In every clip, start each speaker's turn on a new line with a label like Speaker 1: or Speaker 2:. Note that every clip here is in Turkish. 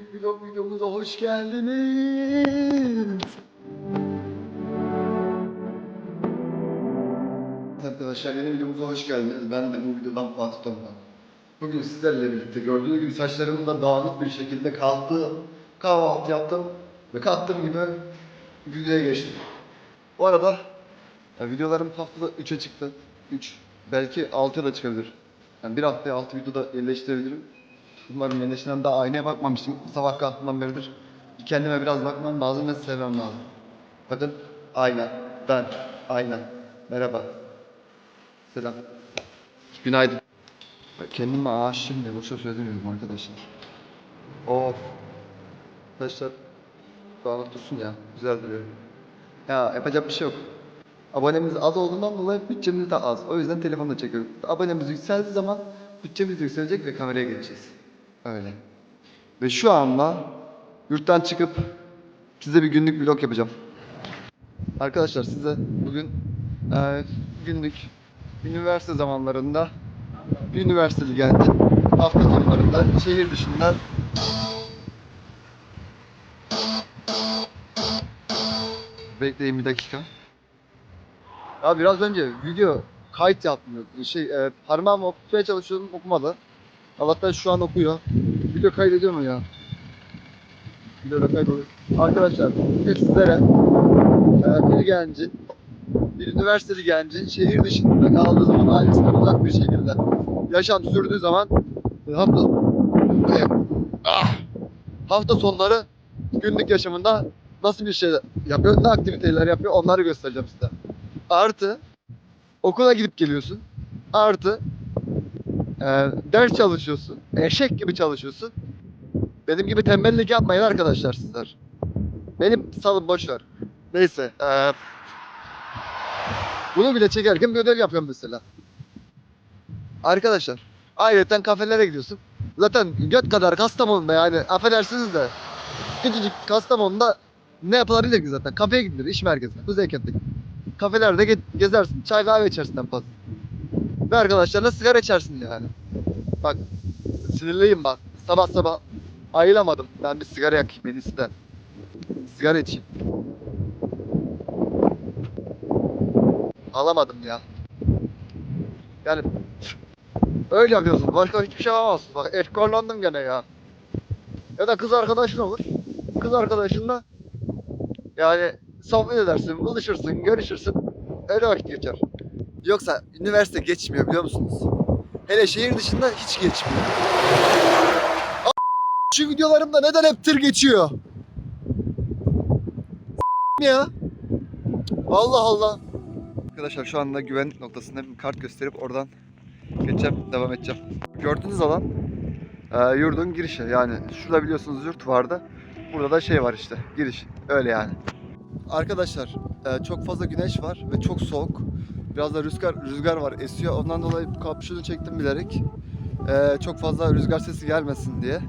Speaker 1: günlük vlog videomuza hoş geldiniz. Arkadaşlar yeni videomuza hoş geldiniz. Ben de bu videodan Fatih Tom'dan. Bugün sizlerle birlikte gördüğünüz gibi saçlarım da dağınık bir şekilde kalktım. Kahvaltı yaptım ve kalktığım gibi videoya geçtim. Bu arada ya videolarım haftada 3'e çıktı. 3. Belki 6'ya da çıkabilir. Yani bir haftaya 6 videoda yerleştirebilirim. Umarım yerleştiren daha aynaya bakmamıştım. Sabah kalktığımdan beridir. Kendime biraz bakmam lazım ve sevmem lazım. Bakın ayna, ben, ayna. Merhaba. Selam. Günaydın. Kendime aşığım diye boşa söylemiyorum arkadaşlar. Of. Arkadaşlar dağınık dursun ya. Güzel duruyor. Ya yapacak bir şey yok. Abonemiz az olduğundan dolayı bütçemiz de az. O yüzden telefonla çekiyorum. Abonemiz yükseldiği zaman bütçemiz yükselecek ve kameraya geçeceğiz. Öyle. Ve şu anda yurttan çıkıp size bir günlük vlog yapacağım. Arkadaşlar size bugün eee, günlük üniversite zamanlarında bir üniversiteli geldi. Hafta sonlarında şehir dışından Bekleyin bir dakika. Ya biraz önce video kayıt yapmıyor. Şey, e, parmağımı okutmaya çalışıyordum okumadı. Allah'tan şu an okuyor. Video kaydediyor mu ya? Video da kaydoluyor. Arkadaşlar bugün sizlere e, bir gencin, bir üniversiteli gencin şehir dışında kaldığı zaman ailesinden uzak bir şekilde yaşam sürdüğü zaman e, hafta ah, hafta sonları günlük yaşamında nasıl bir şey yapıyor, ne aktiviteler yapıyor onları göstereceğim size. Artı okula gidip geliyorsun. Artı e, ders çalışıyorsun. Eşek gibi çalışıyorsun. Benim gibi tembellik yapmayın arkadaşlar sizler. Benim salın boş ver. Neyse. e, bunu bile çekerken bir ödev yapıyorum mesela. Arkadaşlar. Ayrıca kafelere gidiyorsun. Zaten göt kadar Kastamonu'da yani affedersiniz de küçücük Kastamonu'da ne yapılabilir ki zaten? Kafeye gidilir, iş merkezine, Kuzey Kent'teki. Kafelerde ge- gezersin, çay kahve içersin en fazla. Ve arkadaşlarla sigara içersin yani. Bak, sinirliyim bak. Sabah sabah ayılamadım. Ben bir sigara yakayım en iyisi de. Sigara içeyim. Alamadım ya. Yani öyle yapıyorsun. Başka hiçbir şey alamazsın. Bak efkarlandım gene ya. Ya da kız arkadaşın olur. Kız arkadaşınla yani sohbet edersin, buluşursun, görüşürsün. Öyle vakit geçer. Yoksa üniversite geçmiyor biliyor musunuz? Hele şehir dışında hiç geçmiyor. Şu videolarımda neden hep tır geçiyor? ya. Allah Allah. Arkadaşlar şu anda güvenlik noktasında bir kart gösterip oradan geçeceğim, devam edeceğim. Gördüğünüz alan e, yurdun girişi. Yani şurada biliyorsunuz yurt vardı. Burada da şey var işte, giriş. Öyle yani. Arkadaşlar e, çok fazla güneş var ve çok soğuk. Biraz da rüzgar rüzgar var esiyor. Ondan dolayı kapşonu çektim bilerek. E, çok fazla rüzgar sesi gelmesin diye.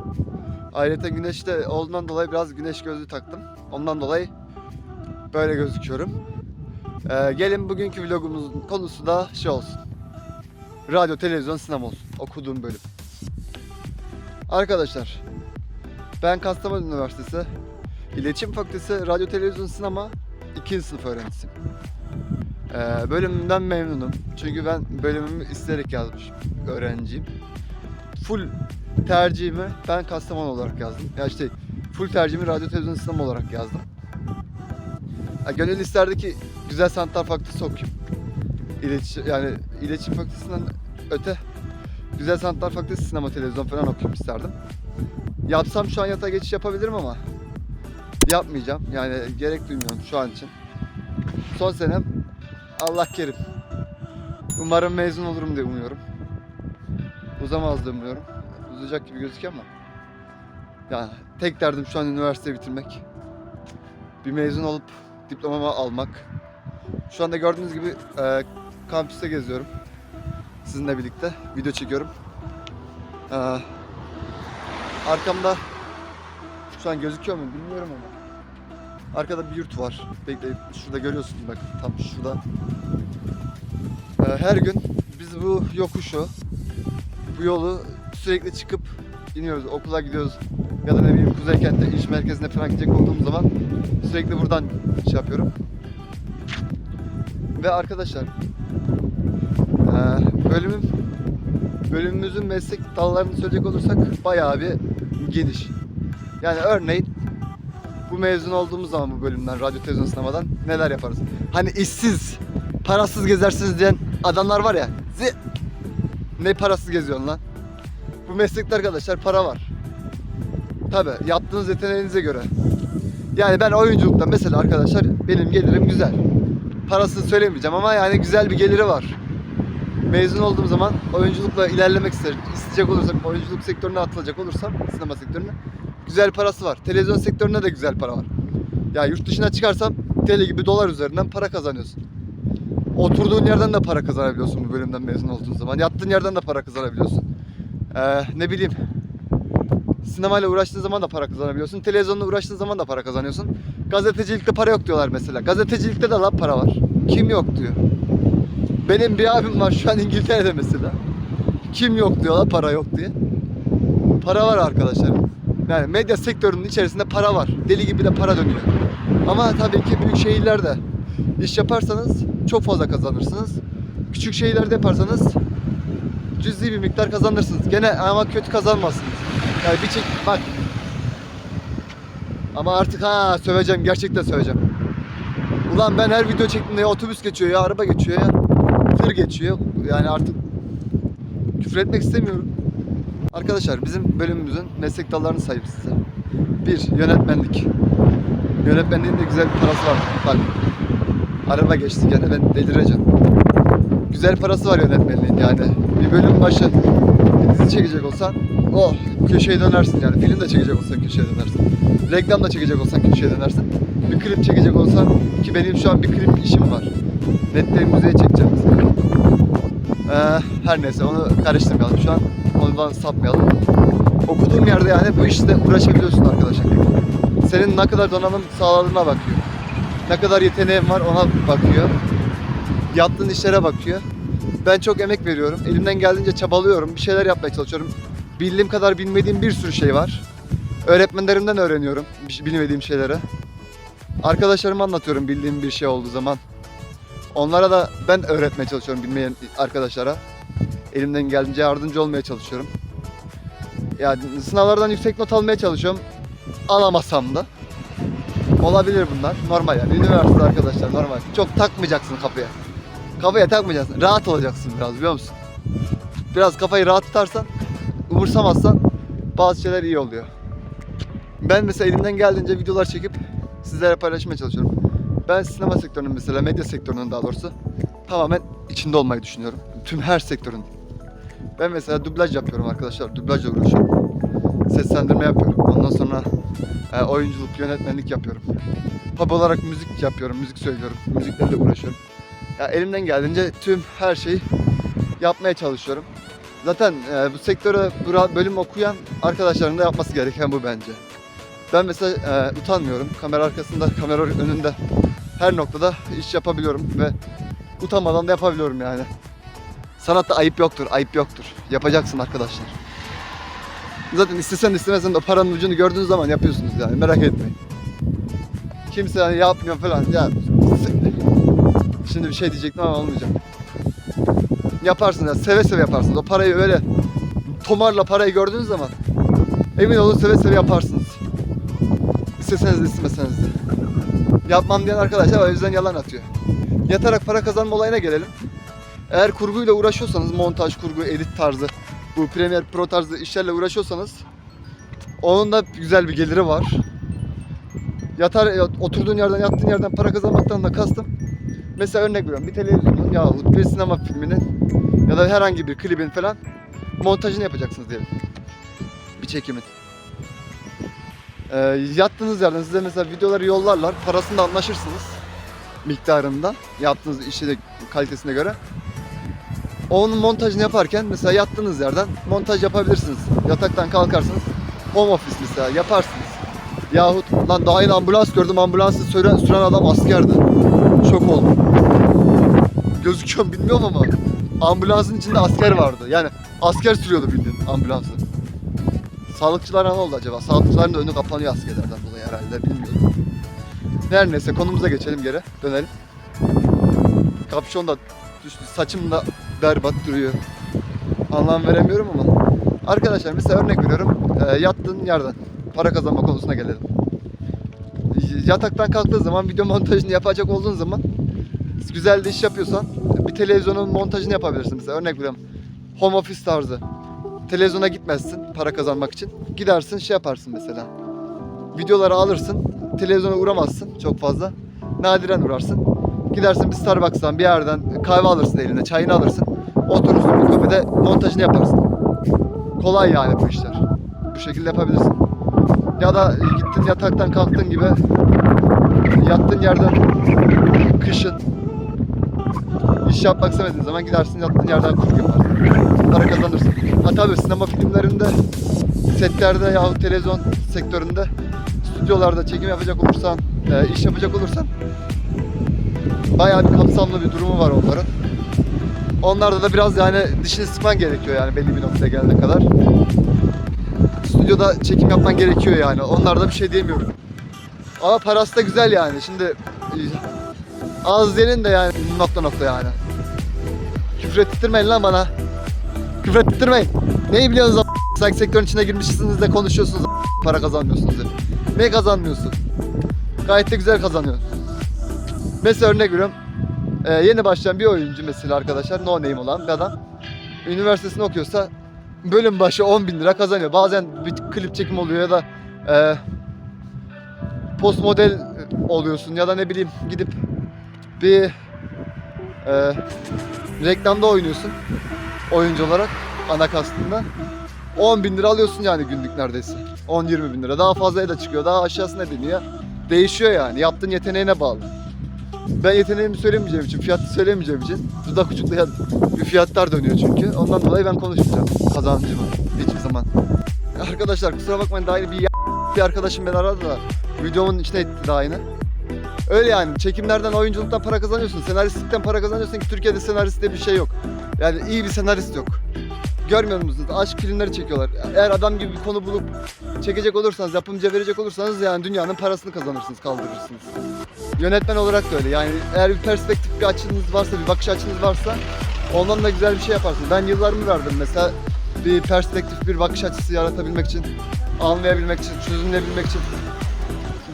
Speaker 1: Ayrıca güneşte olduğundan dolayı biraz güneş gözlüğü taktım. Ondan dolayı böyle gözüküyorum. E, gelin bugünkü vlogumuzun konusu da şey olsun. Radyo, televizyon, sinema olsun. Okuduğum bölüm. Arkadaşlar ben Kastamonu Üniversitesi İletişim Fakültesi Radyo Televizyon Sinema 2. sınıf öğrencisiyim. Ee, bölümümden memnunum. Çünkü ben bölümümü isteyerek yazmışım. Öğrenciyim. Full tercihimi ben Kastamonu olarak yazdım. Ya işte full tercihimi Radyo Televizyon Sinema olarak yazdım. Ya gönül isterdi ki Güzel Sanatlar Fakültesi okuyayım. İletişim, yani İletişim Fakültesinden öte Güzel Sanatlar Fakültesi Sinema Televizyon falan okuyayım isterdim. Yapsam şu an yatağa geçiş yapabilirim ama yapmayacağım. Yani gerek duymuyorum şu an için. Son senem Allah kerim. Umarım mezun olurum diye umuyorum. Uzamaz diye umuyorum. Uzayacak gibi gözüküyor ama. Ya tek derdim şu an üniversiteyi bitirmek. Bir mezun olup diplomamı almak. Şu anda gördüğünüz gibi e, kampüste geziyorum. Sizinle birlikte video çekiyorum. E, arkamda şu an gözüküyor mu bilmiyorum ama. Arkada bir yurt var. Bekleyin. Şurada görüyorsunuz bak. Tam şurada. Ee, her gün biz bu yokuşu, bu yolu sürekli çıkıp iniyoruz, okula gidiyoruz ya da ne bileyim Kuzey Kent'te iş merkezine falan gidecek olduğum zaman sürekli buradan şey yapıyorum. Ve arkadaşlar eee, bölümüm bölümümüzün meslek dallarını söyleyecek olursak bayağı bir geniş. Yani örneğin mezun olduğumuz zaman bu bölümden, radyo televizyon sinemadan neler yaparız? Hani işsiz, parasız gezersiniz diyen adamlar var ya. zi- Ne parasız geziyorsun lan? Bu meslekte arkadaşlar para var. Tabi yaptığınız yeteneğinize göre. Yani ben oyunculukta mesela arkadaşlar benim gelirim güzel. Parasını söylemeyeceğim ama yani güzel bir geliri var. Mezun olduğum zaman oyunculukla ilerlemek ister, isteyecek olursam, oyunculuk sektörüne atılacak olursam, sinema sektörüne güzel parası var. Televizyon sektöründe de güzel para var. Ya yurt dışına çıkarsam TL gibi dolar üzerinden para kazanıyorsun. Oturduğun yerden de para kazanabiliyorsun bu bölümden mezun olduğun zaman. Yattığın yerden de para kazanabiliyorsun. Ee, ne bileyim sinemayla uğraştığın zaman da para kazanabiliyorsun. Televizyonla uğraştığın zaman da para kazanıyorsun. Gazetecilikte para yok diyorlar mesela. Gazetecilikte de lan para var. Kim yok diyor. Benim bir abim var şu an İngiltere'de mesela. Kim yok diyorlar para yok diye. Para var arkadaşlar. Yani medya sektörünün içerisinde para var. Deli gibi de para dönüyor. Ama tabii ki büyük şehirlerde iş yaparsanız çok fazla kazanırsınız. Küçük şehirlerde yaparsanız cüzi bir miktar kazanırsınız. Gene ama kötü kazanmazsınız. Yani bir çek bak. Ama artık ha söveceğim gerçekten söveceğim. Ulan ben her video çektiğimde ya otobüs geçiyor ya araba geçiyor ya tır geçiyor. Yani artık küfür etmek istemiyorum. Arkadaşlar bizim bölümümüzün meslek dallarını sayayım size. Bir, yönetmenlik. Yönetmenliğin de güzel bir parası var. Bak. Araba geçti gene ben delireceğim. Güzel parası var yönetmenliğin yani. Bir bölüm başı bir dizi çekecek olsan oh köşeye dönersin yani. Film de çekecek olsan köşeye dönersin. Reklam da çekecek olsan köşeye dönersin. Bir klip çekecek olsan ki benim şu an bir klip işim var. Netleri müzeye çekeceğim mesela. Ee, her neyse onu karıştırmayalım şu an. Ondan sapmayalım. Okuduğum yerde yani bu işte uğraşabiliyorsun arkadaşlar. Senin ne kadar donanım sağladığına bakıyor. Ne kadar yeteneğin var ona bakıyor. Yaptığın işlere bakıyor. Ben çok emek veriyorum. Elimden geldiğince çabalıyorum. Bir şeyler yapmaya çalışıyorum. Bildiğim kadar bilmediğim bir sürü şey var. Öğretmenlerimden öğreniyorum bilmediğim şeyleri. Arkadaşlarıma anlatıyorum bildiğim bir şey olduğu zaman. Onlara da ben öğretmeye çalışıyorum bilmeyen arkadaşlara. Elimden geldiğince yardımcı olmaya çalışıyorum. Yani sınavlardan yüksek not almaya çalışıyorum. Alamasam da. Olabilir bunlar. Normal yani. Üniversite arkadaşlar normal. Çok takmayacaksın kafaya. Kafaya takmayacaksın. Rahat olacaksın biraz biliyor musun? Biraz kafayı rahat tutarsan, umursamazsan bazı şeyler iyi oluyor. Ben mesela elimden geldiğince videolar çekip sizlere paylaşmaya çalışıyorum. Ben sinema sektörünün mesela, medya sektörünün daha doğrusu tamamen içinde olmayı düşünüyorum. Tüm her sektörün. Ben mesela dublaj yapıyorum arkadaşlar. Dublajla uğraşıyorum. Seslendirme yapıyorum. Ondan sonra e, oyunculuk, yönetmenlik yapıyorum. Hobi olarak müzik yapıyorum, müzik söylüyorum. Müziklerle uğraşıyorum. Ya elimden geldiğince tüm her şeyi yapmaya çalışıyorum. Zaten e, bu sektöre bu bölüm okuyan arkadaşların da yapması gereken bu bence. Ben mesela e, utanmıyorum. Kamera arkasında, kamera önünde her noktada iş yapabiliyorum ve utanmadan da yapabiliyorum yani. Sanatta ayıp yoktur, ayıp yoktur. Yapacaksın arkadaşlar. Zaten istesen istemesen de paranın ucunu gördüğünüz zaman yapıyorsunuz yani merak etmeyin. Kimse hani yapmıyor falan ya. Şimdi bir şey diyecektim ama olmayacak. Yaparsın ya seve seve yaparsınız. O parayı öyle tomarla parayı gördüğünüz zaman emin olun seve seve yaparsınız. İsteseniz de istemeseniz de. Yapmam diyen arkadaşlar o yüzden yalan atıyor. Yatarak para kazanma olayına gelelim. Eğer kurguyla uğraşıyorsanız montaj, kurgu, edit tarzı bu Premiere Pro tarzı işlerle uğraşıyorsanız onun da güzel bir geliri var. Yatar oturduğun yerden yattığın yerden para kazanmaktan da kastım. Mesela örnek veriyorum bir televizyonun yahut bir sinema filminin ya da herhangi bir klibin falan montajını yapacaksınız diyelim. Bir çekimin. Ee, yattığınız yerden size mesela videoları yollarlar. Parasını anlaşırsınız. Miktarında. Yaptığınız işi de kalitesine göre. Onun montajını yaparken mesela yattığınız yerden montaj yapabilirsiniz. Yataktan kalkarsınız. Home office mesela yaparsınız. Yahut lan daha yeni ambulans gördüm ambulansı süren, süren adam askerdi. Şok oldum. Gözüküyor bilmiyorum ama ambulansın içinde asker vardı. Yani asker sürüyordu bildiğin ambulansı. Sağlıkçılara ne oldu acaba? Sağlıkçıların da önü kapanıyor askerlerden dolayı herhalde bilmiyorum. Her neyse konumuza geçelim geri. Dönelim. Kapşon da düştü. Saçım da berbat duruyor. Anlam veremiyorum ama. Arkadaşlar mesela örnek veriyorum. E, yattığın yerden para kazanma konusuna gelelim. Yataktan kalktığın zaman video montajını yapacak olduğun zaman güzel de iş yapıyorsan bir televizyonun montajını yapabilirsin mesela örnek veriyorum home office tarzı televizyona gitmezsin para kazanmak için. Gidersin şey yaparsın mesela. Videoları alırsın televizyona uğramazsın çok fazla. Nadiren uğrarsın. Gidersin bir Starbucks'tan bir yerden kahve alırsın eline çayını alırsın. Oturursun bir kafede montajını yaparsın. Kolay yani bu işler. Bu şekilde yapabilirsin. Ya da gittin yataktan kalktın gibi yattığın yerden kışın iş yapmak istemediğin zaman gidersin yattığın yerden kurgu yaparsın. Para kazanırsın. Ha tabii sinema filmlerinde, setlerde ya televizyon sektöründe, stüdyolarda çekim yapacak olursan, e, iş yapacak olursan bayağı bir kapsamlı bir durumu var onların. Onlarda da biraz yani dişini sıkman gerekiyor yani belli bir noktaya gelene kadar. Stüdyoda çekim yapman gerekiyor yani. Onlarda bir şey diyemiyorum. Ama parası da güzel yani. Şimdi e, az denin de yani nokta nokta yani. Küfür ettirmeyin lan bana. Küfür ettirmeyin. Neyi biliyorsunuz a- Sanki sektörün içine girmişsiniz de konuşuyorsunuz a- para kazanmıyorsunuz. hep. Ne kazanmıyorsun? Gayet de güzel kazanıyorsun. Mesela örnek veriyorum. Ee, yeni başlayan bir oyuncu mesela arkadaşlar no name olan bir adam. Üniversitesini okuyorsa bölüm başı 10 bin lira kazanıyor. Bazen bir klip çekim oluyor ya da e, post model oluyorsun ya da ne bileyim gidip bir e, reklamda oynuyorsun. Oyuncu olarak ana kastında. 10 bin lira alıyorsun yani günlük neredeyse. 10-20 bin lira. Daha fazlaya da çıkıyor daha aşağısı ne deniyor değişiyor yani. Yaptığın yeteneğine bağlı. Ben yeteneğimi söylemeyeceğim için fiyatı söylemeyeceğim için dudak uçuklayan fiyatlar dönüyor çünkü. Ondan dolayı ben konuşmayacağım. Kazancımı hiçbir zaman. Arkadaşlar kusura bakmayın daha yeni bir bir arkadaşım beni aradı da videomun içine etti daha yine. Öyle yani çekimlerden oyunculuktan para kazanıyorsun. Senaristlikten para kazanıyorsun ki Türkiye'de senarist diye bir şey yok. Yani iyi bir senarist yok. Görmüyor musunuz? Aşk filmleri çekiyorlar. Eğer adam gibi bir konu bulup çekecek olursanız, yapımcıya verecek olursanız yani dünyanın parasını kazanırsınız, kaldırırsınız. Yönetmen olarak da öyle. Yani eğer bir perspektif bir açınız varsa, bir bakış açınız varsa ondan da güzel bir şey yaparsınız. Ben yıllarımı verdim mesela bir perspektif, bir bakış açısı yaratabilmek için, anlayabilmek için, çözümleyebilmek için.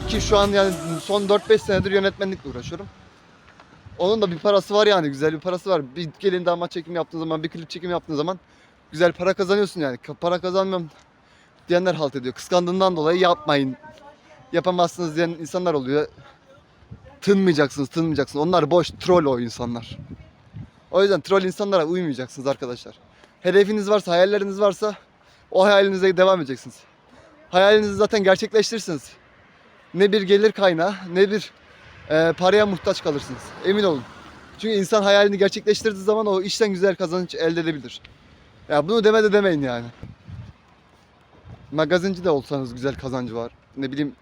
Speaker 1: Ki şu an yani son 4-5 senedir yönetmenlikle uğraşıyorum. Onun da bir parası var yani güzel bir parası var. Bir gelin damat çekim yaptığın zaman, bir klip çekim yaptığın zaman güzel para kazanıyorsun yani. Para kazanmıyorum diyenler halt ediyor. Kıskandığından dolayı yapmayın. Yapamazsınız diyen insanlar oluyor. Tınmayacaksınız, tınmayacaksınız. Onlar boş, troll o insanlar. O yüzden troll insanlara uymayacaksınız arkadaşlar. Hedefiniz varsa, hayalleriniz varsa o hayalinize devam edeceksiniz. Hayalinizi zaten gerçekleştirirsiniz. Ne bir gelir kaynağı ne bir e, paraya muhtaç kalırsınız. Emin olun. Çünkü insan hayalini gerçekleştirdiği zaman o işten güzel kazanç elde edebilir. Ya bunu deme de demeyin yani. Magazinci de olsanız güzel kazancı var. Ne bileyim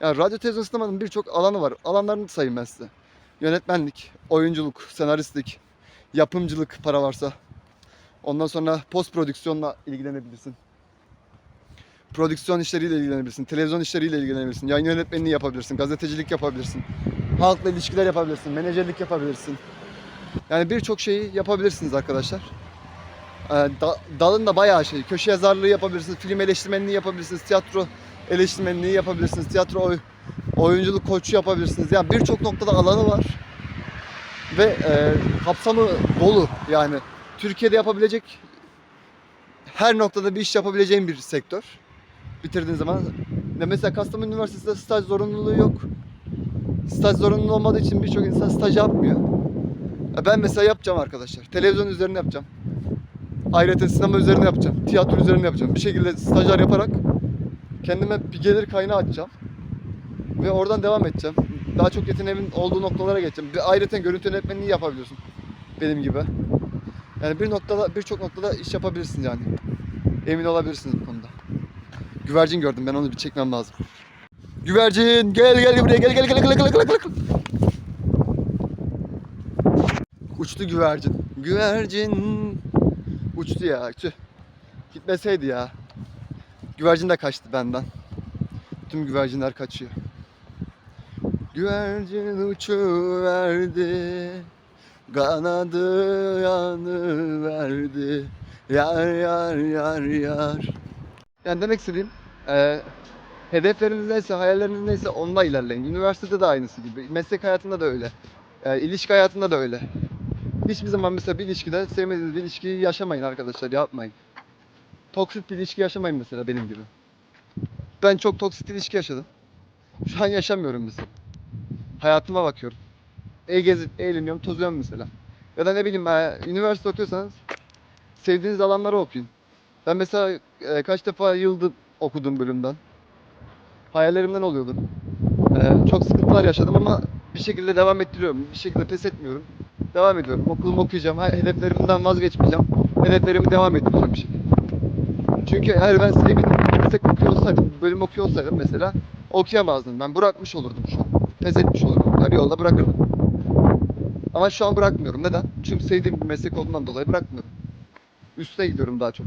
Speaker 1: ya radyo televizyon sinemanın birçok alanı var. Alanlarını sayayım ben size. Yönetmenlik, oyunculuk, senaristlik, yapımcılık para varsa. Ondan sonra post prodüksiyonla ilgilenebilirsin. Prodüksiyon işleriyle ilgilenebilirsin. Televizyon işleriyle ilgilenebilirsin. Yayın yönetmenliği yapabilirsin. Gazetecilik yapabilirsin. Halkla ilişkiler yapabilirsin. Menajerlik yapabilirsin. Yani birçok şeyi yapabilirsiniz arkadaşlar. Ee, da- dalın da bayağı şey. Köşe yazarlığı yapabilirsiniz. Film eleştirmenliği yapabilirsiniz. Tiyatro eleştirmenliği yapabilirsiniz. Tiyatro oy- oyunculuk koçu yapabilirsiniz. Yani birçok noktada alanı var. Ve e, kapsamı dolu yani. Türkiye'de yapabilecek her noktada bir iş yapabileceğin bir sektör. Bitirdiğin zaman. Ya mesela Kastamonu Üniversitesi'nde staj zorunluluğu yok. Staj zorunluluğu olmadığı için birçok insan staj yapmıyor. Ya ben mesela yapacağım arkadaşlar. Televizyon üzerine yapacağım. Ayrıca sinema üzerine yapacağım. Tiyatro üzerine yapacağım. Bir şekilde stajyer yaparak kendime bir gelir kaynağı açacağım. Ve oradan devam edeceğim. Daha çok yeteneğimin olduğu noktalara geçeceğim. Bir ayrıca görüntü yönetmenliği yapabiliyorsun. Benim gibi. Yani bir noktada birçok noktada iş yapabilirsiniz yani. Emin olabilirsiniz bu konuda. Güvercin gördüm ben onu bir çekmem lazım. Güvercin gel gel buraya gel gel gel gel gel gel gel. Uçtu güvercin. Güvercin uçtu ya. Tüh. Gitmeseydi ya. Güvercin de kaçtı benden. Tüm güvercinler kaçıyor. Güvercin uçuverdi. Kanadı yanı verdi. Yar yar yar yar. Yani demek istediğim eee hedefleriniz neyse, hayalleriniz neyse onunla ilerleyin. Üniversitede de aynısı gibi. Meslek hayatında da öyle. Eee ilişki hayatında da öyle. Hiçbir zaman mesela bir ilişkide sevmediğiniz bir ilişkiyi yaşamayın arkadaşlar. Yapmayın. Toksik bir ilişki yaşamayın mesela benim gibi. Ben çok toksik bir ilişki yaşadım. Şu an yaşamıyorum mesela. Hayatıma bakıyorum. E gezip eğleniyorum, tozuyorum mesela. Ya da ne bileyim e, üniversite okuyorsanız sevdiğiniz alanları okuyun. Ben mesela e, kaç defa yıldım okudum bölümden. Hayallerimden oluyordum. E, çok sıkıntılar yaşadım ama bir şekilde devam ettiriyorum. Bir şekilde pes etmiyorum. Devam ediyorum. Okulumu okuyacağım. Hedeflerimden vazgeçmeyeceğim. Hedeflerimi devam ettireceğim bir şekilde. Çünkü eğer ben sevgili meslek okuyor olsaydım, bölüm okuyor olsaydım mesela okuyamazdım. Ben bırakmış olurdum şu an. Pes etmiş olurdum. Her yolda bırakırdım. Ama şu an bırakmıyorum. Neden? Çünkü sevdiğim bir meslek olduğundan dolayı bırakmıyorum. Üste gidiyorum daha çok.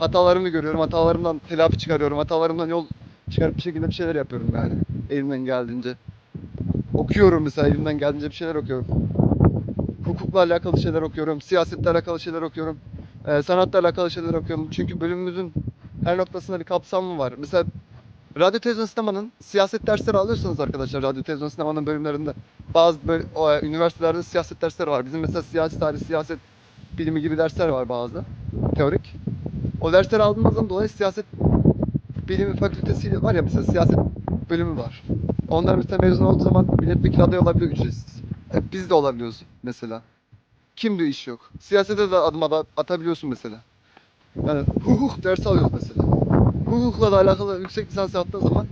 Speaker 1: Hatalarımı görüyorum. Hatalarımdan telafi çıkarıyorum. Hatalarımdan yol çıkarıp bir şekilde bir şeyler yapıyorum yani. Elimden geldiğince. Okuyorum mesela elimden geldiğince bir şeyler okuyorum. Hukukla alakalı şeyler okuyorum. Siyasetle alakalı şeyler okuyorum. Ee, sanatla alakalı şeyler okuyorum. Çünkü bölümümüzün her noktasında bir kapsamı var. Mesela radyo televizyon sinemanın siyaset dersleri alıyorsanız arkadaşlar radyo televizyon sinemanın bölümlerinde bazı böl- o, e, üniversitelerde siyaset dersleri var. Bizim mesela siyasi tarih, siyaset bilimi gibi dersler var bazı. Teorik. O dersleri aldığımızdan dolayı siyaset bilimi fakültesi var ya mesela siyaset bölümü var. Onlar mesela mezun olduğu zaman milletvekili adayı olabiliyor ücretsiz. E, biz de olabiliyoruz mesela. Kim diyor iş yok. Siyasete de adım atabiliyorsun mesela. Yani hukuk dersi alıyoruz mesela. Hukukla da alakalı yüksek lisans yaptığın zaman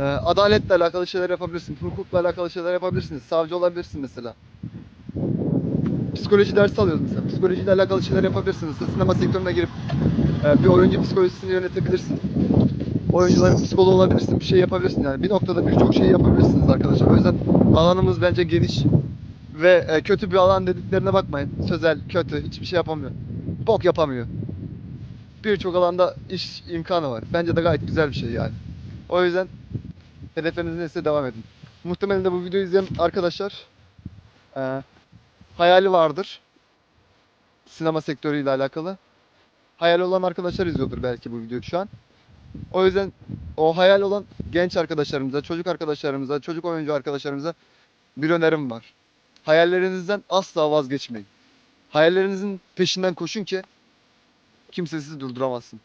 Speaker 1: e, adaletle alakalı şeyler yapabilirsin. Hukukla alakalı şeyler yapabilirsiniz. Savcı olabilirsin mesela. Psikoloji dersi alıyoruz mesela. Psikolojiyle alakalı şeyler yapabilirsiniz. Sinema sektörüne girip e, bir oyuncu psikolojisini yönetebilirsin. Oyuncuların psikoloğu olabilirsin. Bir şey yapabilirsin yani. Bir noktada birçok şey yapabilirsiniz arkadaşlar. O yüzden alanımız bence geniş. Ve e, kötü bir alan dediklerine bakmayın. Sözel, kötü, hiçbir şey yapamıyor. Bok yapamıyor. Birçok alanda iş imkanı var. Bence de gayet güzel bir şey yani. O yüzden hedefleriniz neyse devam edin. Muhtemelen de bu videoyu izleyen arkadaşlar e, hayali vardır. Sinema sektörüyle alakalı. Hayali olan arkadaşlar izliyordur belki bu videoyu şu an. O yüzden o hayal olan genç arkadaşlarımıza, çocuk arkadaşlarımıza, çocuk oyuncu arkadaşlarımıza bir önerim var. Hayallerinizden asla vazgeçmeyin. Hayallerinizin peşinden koşun ki kimse sizi durduramazsın.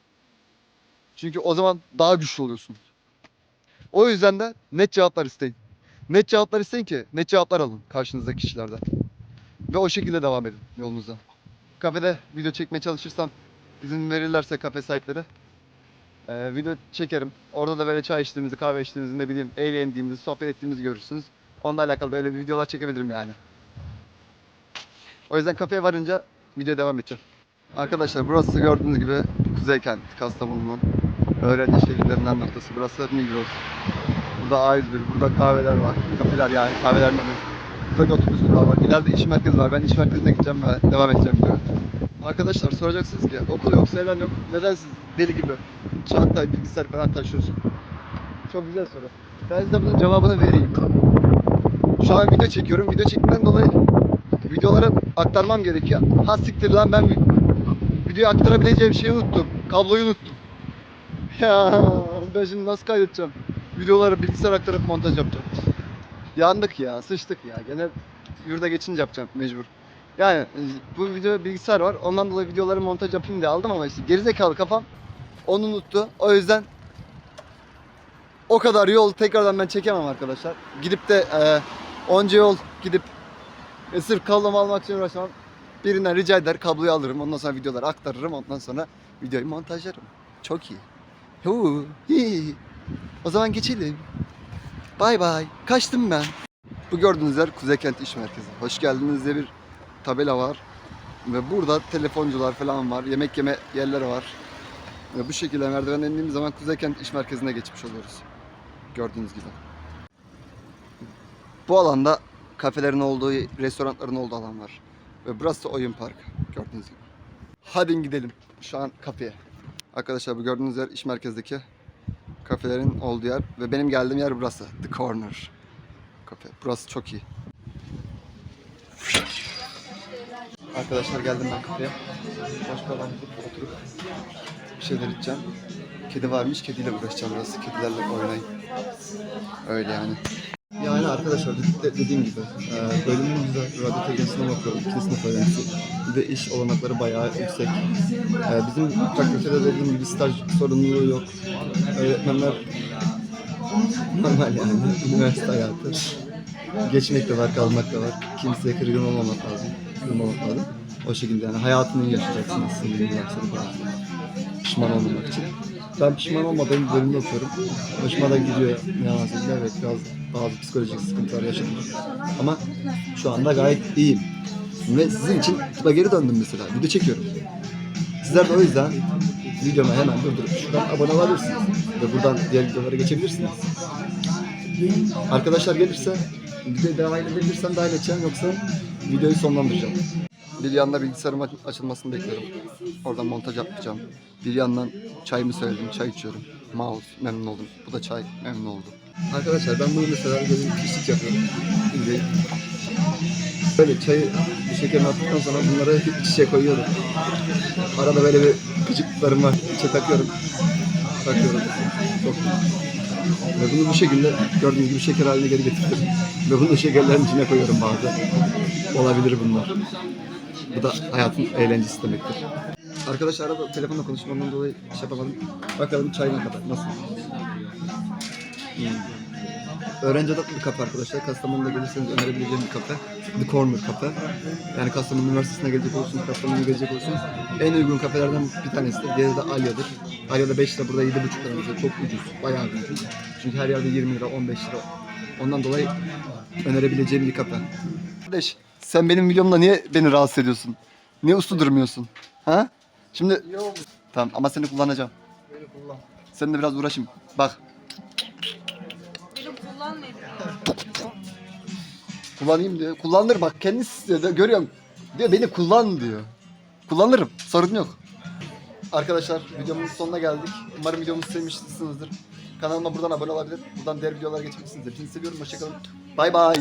Speaker 1: Çünkü o zaman daha güçlü oluyorsunuz. O yüzden de net cevaplar isteyin. Net cevaplar isteyin ki net cevaplar alın karşınızdaki kişilerden. Ve o şekilde devam edin yolunuza. Kafede video çekmeye çalışırsam izin verirlerse kafe sahipleri ee, video çekerim. Orada da böyle çay içtiğimizi, kahve içtiğimizi, ne bileyim eğlendiğimizi, sohbet ettiğimizi görürsünüz. Onunla alakalı böyle bir videolar çekebilirim yani. O yüzden kafeye varınca video devam edeceğim. Arkadaşlar burası gördüğünüz gibi Kuzey Kent, Kastamonu'nun öğrenci şehirlerinden noktası. Burası Migros. Burada A101, burada kahveler var. Kafeler yani kahveler mi? Burada otobüs durağı var. İleride iş merkezi var. Ben iş merkezine gideceğim ve devam edeceğim diyor. Arkadaşlar soracaksınız ki okul yok, seven yok. Neden siz deli gibi çanta, bilgisayar falan taşıyorsun? Çok güzel soru. Ben size bunun cevabını vereyim. Şu an video çekiyorum. Video çektiğimden dolayı videoları aktarmam gerekiyor. Ha siktir lan ben videoyu aktarabileceğim şeyi unuttum. Kabloyu unuttum. Ya ben şimdi nasıl kaydedeceğim? Videoları bilgisayar aktarıp montaj yapacağım. Yandık ya, sıçtık ya. Gene yurda geçince yapacağım mecbur. Yani bu video bilgisayar var. Ondan dolayı videoları montaj yapayım diye aldım ama işte gerizekalı kafam onu unuttu. O yüzden o kadar yol tekrardan ben çekemem arkadaşlar. Gidip de e, onca yol gidip e, sırf kablomu almak için uğraşmam. Birinden rica eder kabloyu alırım. Ondan sonra videoları aktarırım. Ondan sonra videoyu montajlarım. Çok iyi. Hu, hi. O zaman geçelim. Bay bay. Kaçtım ben. Bu gördüğünüz yer Kuzey Kent İş Merkezi. Hoş geldiniz diye bir tabela var. Ve burada telefoncular falan var. Yemek yeme yerleri var. Ve bu şekilde merdiven indiğimiz zaman Kuzey Kent İş Merkezi'ne geçmiş oluyoruz. Gördüğünüz gibi. Bu alanda kafelerin olduğu, restoranların olduğu alan var. Ve burası oyun parkı. Gördüğünüz gibi. Hadi gidelim şu an kafeye. Arkadaşlar bu gördüğünüz yer iş merkezdeki kafelerin olduğu yer ve benim geldiğim yer burası. The Corner. Kafe. Burası çok iyi. Arkadaşlar geldim ben kafeye. Alan bulup oturup bir şeyler içeceğim. Kedi varmış, kediyle uğraşacağım biraz. Kedilerle oynayayım. Öyle yani. Yani arkadaşlar de- dediğim gibi e, bölümün güzel, radyo televizyon okuyorum, ikinci sınıf öğrencisi ve iş olanakları bayağı yüksek. E, bizim fakültede dediğim gibi staj sorumluluğu yok. Öğretmenler normal yani üniversite hayatı. Geçmek de var, kalmak da var. Kimseye kırgın olmamak lazım, kırmamak lazım. O şekilde yani hayatını yaşayacaksın aslında. Pişman olmamak için. Ben pişman olmadığım bir bölümde okuyorum. Hoşuma da gidiyor. Ne. Evet biraz bazı psikolojik sıkıntılar yaşadım. Ama şu anda gayet iyiyim. Ve sizin için tıpa geri döndüm mesela. Video çekiyorum. Sizler de o yüzden videomu hemen durdurup şuradan abone olabilirsiniz. Ve buradan diğer videolara geçebilirsiniz. Arkadaşlar gelirse videoya devam edebilirsem dahil edeceğim yoksa videoyu sonlandıracağım. Bir yanda bilgisayarım aç- açılmasını bekliyorum. Oradan montaj yapacağım. Bir yandan çayımı söyledim, çay içiyorum. Mouse, memnun oldum. Bu da çay, memnun oldum. Arkadaşlar ben bunu mesela bir pislik yapıyorum. Şimdi böyle çayı bir şekerini attıktan sonra bunları iç içe koyuyorum. Arada böyle bir gıcıklarım var. İçe takıyorum. Takıyorum. Çok ve bunu bu şekilde gördüğünüz gibi şeker haline geri getirdim. Ve bunu şekerlerin içine koyuyorum bazen. Olabilir bunlar. Bu da hayatın eğlencesi demektir. Arkadaşlar arada telefonla konuşmamdan dolayı şey yapamadım. Bakalım çay ne kadar, nasıl? Hmm. Öğrenci odaklı bir kafe arkadaşlar. Kastamonu'da gelirseniz önerebileceğim bir kafe. The Corner kafe. Yani Kastamonu Üniversitesi'ne gelecek olursunuz, Kastamonu'ya gelecek olursunuz. En uygun kafelerden bir tanesidir. Diğeri de Alya'dır. Alya'da 5 lira, burada 7,5 lira mesela. Çok ucuz. Bayağı ucuz. Çünkü her yerde 20 lira, 15 lira. Ondan dolayı önerebileceğim bir kafe. Kardeş, sen benim videomda niye beni rahatsız ediyorsun? Niye uslu durmuyorsun? Ha? Şimdi... Tamam ama seni kullanacağım. Seninle biraz uğraşayım. Bak.
Speaker 2: Benim kullanmayayım.
Speaker 1: Kullanayım diyor. Kullanır bak kendisi istiyor. da Görüyorum. Diyor beni kullan diyor. Kullanırım. Sorun yok. Arkadaşlar videomuzun sonuna geldik. Umarım videomuzu sevmişsinizdir. Kanalıma buradan abone olabilir. Buradan diğer videolara geçebilirsiniz. Hepinizi seviyorum. Hoşçakalın. Bay bay.